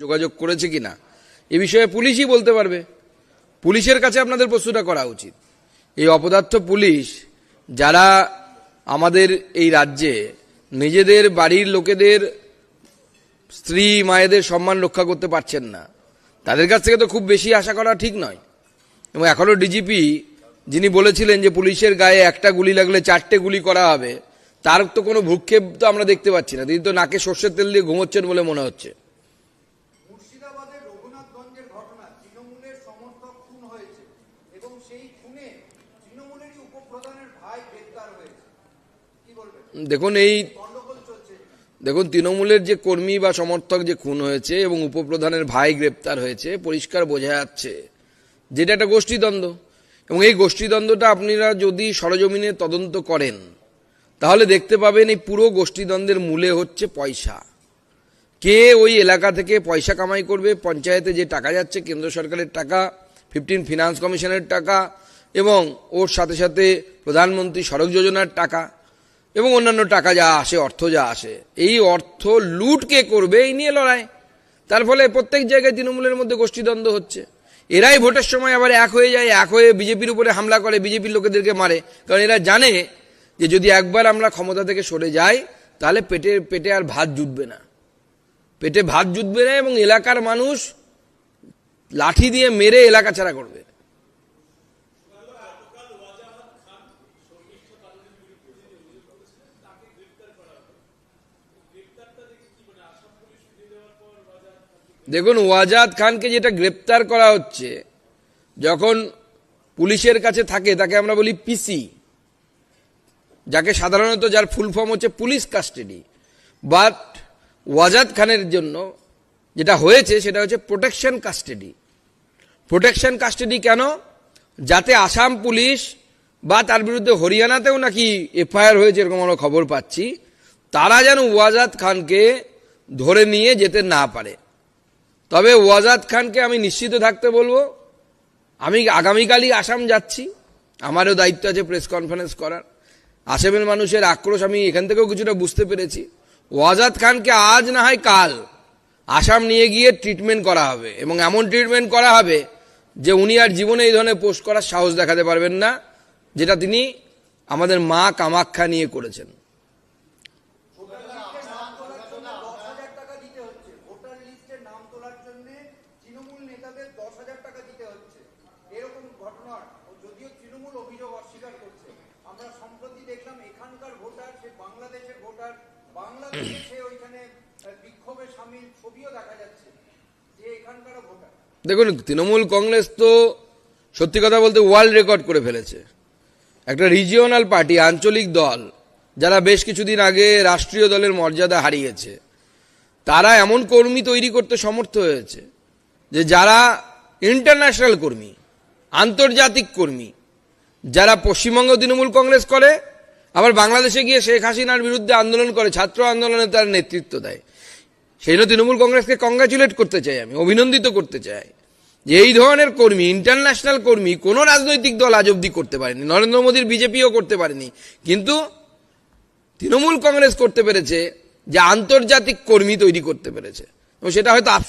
যোগাযোগ করেছে কিনা, এ বিষয়ে পুলিশই বলতে পারবে। পুলিশের কাছে আপনাদের প্রশ্নটা করা উচিত। এই অপদার্থ পুলিশ যারা আমাদের এই রাজ্যে নিজেদের বাড়ির লোকেদের স্ত্রী, মায়েদের সম্মান রক্ষা করতে পারছেন না, তাদের কাছ থেকে তো খুব বেশি আশা করা ঠিক নয়। এবং এখনও ডিজিপি যিনি বলেছিলেন যে পুলিশের গায়ে একটা গুলি লাগলে চারটে গুলি করা হবে, তার তো কোনো ভূক্ষেপ তো আমরা দেখতে পাচ্ছি না। তিনি তো নাকে সর্ষের তেল দিয়ে ঘুমোচ্ছেন বলে মনে হচ্ছে মুর্শিদাবাদের রঘুনাথগঞ্জের ঘটনা তৃণমূলের সমর্থক খুন হয়েছে এবং সেই খুনে তৃণমূলেরই উপপ্রধানের ভাই গ্রেপ্তার হয়েছে। দেখুন এই দেখুন তৃণমূলের যে কর্মী বা সমর্থক যে খুন হয়েছে এবং উপপ্রধানের ভাই গ্রেপ্তার হয়েছে পরিষ্কার বোঝা যাচ্ছে যেটা একটা গোষ্ঠীদ্বন্দ্ব। এবং এই গোষ্ঠীদ্বন্দ্বটা আপনারা যদি সরজমিনে তদন্ত করেন তাহলে দেখতে পাবেন এই পুরো গোষ্ঠীদ্বন্দ্বের মূলে হচ্ছে পয়সা। কে ওই এলাকা থেকে পয়সা কামাই করবে পঞ্চায়েতে যে টাকা যাচ্ছে কেন্দ্র সরকারের টাকা ফিফটিন ফিনান্স কমিশনের টাকা এবং ওর সাথে সাথে প্রধানমন্ত্রী সড়ক যোজনার টাকা এবং অন্যান্য টাকা যা আসে, অর্থ যা আসে। এই অর্থ লুট কে করবে এই নিয়ে লড়াই। তার ফলে প্রত্যেক জায়গায় তৃণমূলের মধ্যে গোষ্ঠীদ্বন্দ্ব হচ্ছে। এরাই ভোটের সময় আবার এক হয়ে যায়, এক হয়ে বিজেপির উপরে হামলা করে, বিজেপির লোকেদেরকে মারে। কারণ এরা জানে যে যদি একবার আমরা ক্ষমতা থেকে সরে যাই, তাহলে পেটে পেটে আর ভাত জুটবে না। পেটে ভাত জুটবে না এবং এলাকার মানুষ লাঠি দিয়ে মেরে এলাকা ছাড়া করবে। দেখুন, ওয়াজাদ খানকে যেটা গ্রেপ্তার করা হচ্ছে, যখন পুলিশের কাছে থাকে, তাকে আমরা বলি পিসি যাকে সাধারণত যার ফুল ফর্ম হচ্ছে পুলিশ কাস্টাডি বাট ওয়াজাদ খানের জন্য যেটা হয়েছে সেটা হচ্ছে প্রোটেকশন কাস্টাডি প্রোটেকশন কাস্টাডি কেন? যাতে আসাম পুলিশ বা তার বিরুদ্ধে হরিয়ানাতেও নাকি এফআইআর হয়েছে এরকম আমরা খবর পাচ্ছি, তারা যেন ওয়াজাদ খানকে ধরে নিয়ে যেতে না পারে। তবে ওয়াজাদ খানকে আমি নিশ্চিত থাকতে বলব, আমি আগামীকালই আসাম যাচ্ছি, আমারও দায়িত্ব আছে প্রেস কনফারেন্স করার। আসামের মানুষের আক্রোশ আমি এখান থেকেও কিছুটা বুঝতে পেরেছি। ওয়াজাদ খানকে আজ না হয় কাল আসাম নিয়ে গিয়ে ট্রিটমেন্ট করা হবে। এবং এমন ট্রিটমেন্ট করা হবে যে উনি আর জীবনে এই ধরনের পোস্ট করার সাহস দেখাতে পারবেন না, যেটা তিনি আমাদের মা কামাখ্যা নিয়ে করেছেন। বাংলাদেশের ভোটার বাংলাদেশে দেখুন, তৃণমূল কংগ্রেস তো সত্যি কথা বলতে ওয়ার্ল্ড রেকর্ড করে ফেলেছে। একটা রিজিওনাল পার্টি আঞ্চলিক দল, যারা বেশ কিছুদিন আগে রাষ্ট্রীয় দলের মর্যাদা হারিয়েছে, তারা এমন কর্মী তৈরি করতে সমর্থ হয়েছে যে যারা ইন্টারন্যাশনাল কর্মী, আন্তর্জাতিক কর্মী, যারা পশ্চিমবঙ্গ তৃণমূল কংগ্রেস করে, আবার বাংলাদেশে গিয়ে শেখ হাসিনার বিরুদ্ধে আন্দোলন করে, ছাত্র আন্দোলনে তার নেতৃত্ব দেয়। সেই জন্য তৃণমূল কংগ্রেসকে কংগ্রাচুলেট করতে চাই আমি, অভিনন্দিত করতে চাই। যে এই ধরনের কর্মী ইন্টারন্যাশনাল কর্মী কোনো রাজনৈতিক দল আজ অব্দি করতে পারেনি, নরেন্দ্র মোদীর বিজেপিও করতে পারেনি। কিন্তু তৃণমূল কংগ্রেস করতে পেরেছে, যে আন্তর্জাতিক কর্মী তৈরি করতে পেরেছে। এবং সেটা হয়তো